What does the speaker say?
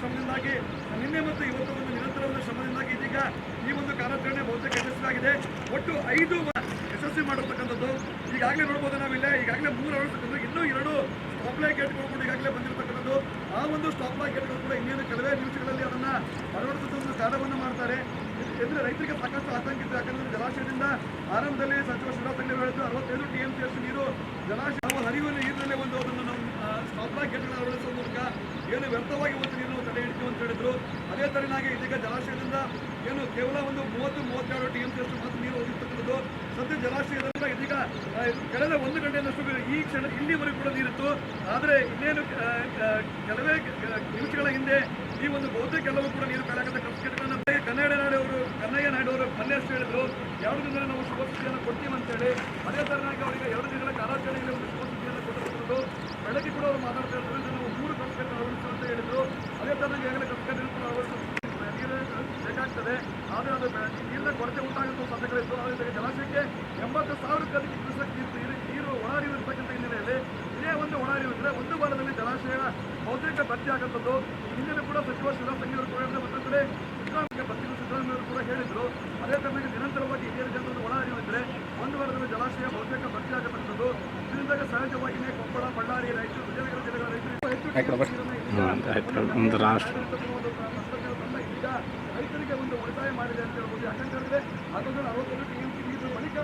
ಶ್ರಮದಿಂದಾಗಿ, ನಿನ್ನೆ ಮತ್ತು ಇವತ್ತು ಒಂದು ನಿರಂತರವಾದ ಶ್ರಮದಿಂದಾಗಿ ಇದೀಗ ಈ ಒಂದು ಕಾರ್ಯಾಚರಣೆ ಬಹುತೇಕ ಯಶಸ್ವಿಯಾಗಿದೆ. ಒಟ್ಟು ಐದು ಯಶಸ್ವಿ ಮಾಡಿರ್ತಕ್ಕಂಥದ್ದು. ಈಗಾಗಲೇ ನೋಡ್ಬೋದು ನಾವಿಲ್ಲ, ಈಗಾಗಲೇ ಮೂರು ಅಳವಡಿಸ್ತಕ್ಕಂಥ ಇನ್ನೂ ಎರಡು ಸ್ಟಾಪ್ಲೈ ಗೇಟ್ ಗೇಟ್ಗಳು ಕೂಡ ಈಗಾಗಲೇ ಬಂದಿರತಕ್ಕಂಥದ್ದು. ಆ ಒಂದು ಸ್ಟಾಪ್ಲೈ ಗೇಟ್ಗಳು ಕೂಡ ಇನ್ನೇನು ಕೆಲವೇ ನಿಮಿಷಗಳಲ್ಲಿ ಅದನ್ನ ಅಳವಡಿಸುವಂಥ ಒಂದು ಕಾರ್ಯವನ್ನು ಮಾಡ್ತಾರೆ. ಎಂದರೆ ರೈತರಿಗೆ ಸಾಕಷ್ಟು ಆತಂಕ ಇದೆ. ಯಾಕಂದರೆ ಜಲಾಶಯದಿಂದ ಆರಂಭದಲ್ಲಿ ಸಚಿವ ಶಿವರಾಜ್ ತಂಗ್ಲಿ ಹೇಳಿದ್ದು, ಅರವತ್ತೈದು ಟಿ ಎಂ ಸಿ ನೀರು, ಜಲಾಶಯ ಹರಿಯುವ ನೀರಿನಲ್ಲೇ ಒಂದು ಅದನ್ನು ನಾವು ಸ್ಟಾಪ್ಲೈ ಗೇಟ್ಗಳನ್ನು ಏನು ವ್ಯರ್ಥವಾಗಿ ಒಂದು ನೀರನ್ನು ತಡೆ ಹಿಡಿತೀವಿ ಅಂತ ಹೇಳಿದ್ರು. ಅದೇ ತರನಾಗಿ ಇದೀಗ ಜಲಾಶಯದಿಂದ ಏನು ಕೇವಲ ಒಂದು ಮೂವತ್ತು, ಮೂವತ್ತೆರಡು ಟಿ ಎಂ ಸಿಯಷ್ಟು ಮಾತ್ರ ನೀರು ಹೋಗಿರ್ತಕ್ಕಂಥದ್ದು. ಸದ್ಯ ಜಲಾಶಯದಿಂದ ಇದೀಗ ಕಳೆದ ಒಂದು ಗಂಟೆಯಷ್ಟು ಈ ಕ್ಷಣ ಇಲ್ಲಿವರೆಗೂ ಕೂಡ ನೀರಿತ್ತು. ಆದರೆ ಇನ್ನೇನು ಕೆಲವೇ ನಿಮಿಷಗಳ ಹಿಂದೆ ಈ ಒಂದು ಬಹುತೇಕ ಕೆಲವು ಕೂಡ ನೀರು ಕಾಲಾಗದ ಕಸ್ಕೆಟ್ಗಳನ್ನ ಕನ್ನಡ ನಾಡು ಅವರು, ಕನ್ನಯ್ಯ ನಾಯ್ಡು ಅವರು ಅಷ್ಟು ಹೇಳಿದ್ರು, ಎರಡು ದಿನದಲ್ಲಿ ನಾವು ಶುಭ ಕೊಡ್ತೀವಿ ಅಂತೇಳಿ ಅದೇ ತರನಾಗಿ ಅವರಿಗೆ ಎರಡು ದಿನಗಳ ಕಾಲಾಚರಣೆಯಲ್ಲಿ ಒಂದು ಶುಭ ಸುದ್ದಿಯನ್ನು ಬೆಳಗ್ಗೆ ಕೂಡ ಅವರು ಮಾತಾಡ್ತಾ ಇದ್ರು ಇದನ್ನು ನಾವು ಮೂರು ಕಸ್ಕೆಟ್ ಅಳವಡಿಸು ಅಂತ ಹೇಳಿದ್ರು ತರನಾಗಿ ಈಗಾಗಲೇ ಅಳವಡಿಸು ನೀರು ಬೇಕಾಗ್ತದೆ. ಆದರೆ ಅದು ನೀರಿನ ಕೊರತೆ ಉಂಟಾಗುವಂಥ ಸಾಧ್ಯತೆಗಳಿತ್ತು ಆದರೆ ಜಲಾಶಯಕ್ಕೆ ಎಂಬತ್ತು ಸಾವಿರಕ್ಕೂ ಕೃಷಿ ನೀರು ಒಳಹರಿವು ನೀರು ಇರ್ತಕ್ಕಂಥ ಹಿನ್ನೆಲೆಯಲ್ಲಿ ಇದೇ ಒಂದು ಒಳಹರಿವು ಇದ್ರೆ ಒಂದು ವಾರದಲ್ಲಿ ಜಲಾಶಯ ಬಹುತೇಕ ಭರ್ತಿ ಆಗುತ್ತದ್ದು ಹಿಂದಿನ ಕೂಡ ಸಚಿವ ಶಿವರಾಜ್ ತಂಗಿ ಅವರು ಕೂಡ ಮತ್ತೊಂದು ಕಡೆ ಸಿದ್ದರಾಮಯ್ಯ ಭರ್ತಿ ಸಿದ್ದರಾಮಯ್ಯ ಕೂಡ ಹೇಳಿದರು. ಅದೇ ತರನಾಗಿ ನಿರಂತರವಾಗಿ ಹಿರಿಯರ ಜನರು ಒಳ ಹರಿವು ಇದ್ರೆ ಒಂದು ವಾರದಲ್ಲಿ ಜಲಾಶಯ ಬಹುತೇಕ ಭರ್ತಿ ಆಗತಕ್ಕಂಥದ್ದು ಇದರಿಂದಾಗಿ ಸಹಜವಾಗಿಯೇ ಕೊಪ್ಪಳ, ಬಳ್ಳಾರಿ, ರಾಯಚೂರು, ವಿಜಯನಗರ ರೈತರು ಹೆಚ್ಚು ನೀರನ್ನ ಒಂದು ರಾಷ್ಟ್ರ. ಈಗ ರೈತರಿಗೆ ಒಂದು ಉಳಿತಾಯ ಮಾಡಿದೆ ಅಂತ ಹೇಳ್ಬೋದು. ಯಾಕಂತ ಹೇಳಿದ್ರೆ ಅದೊಂದು ಅರವತ್ತೊಂದು ಟಿ ಎಂ ಸಿ ಬಳಿಕ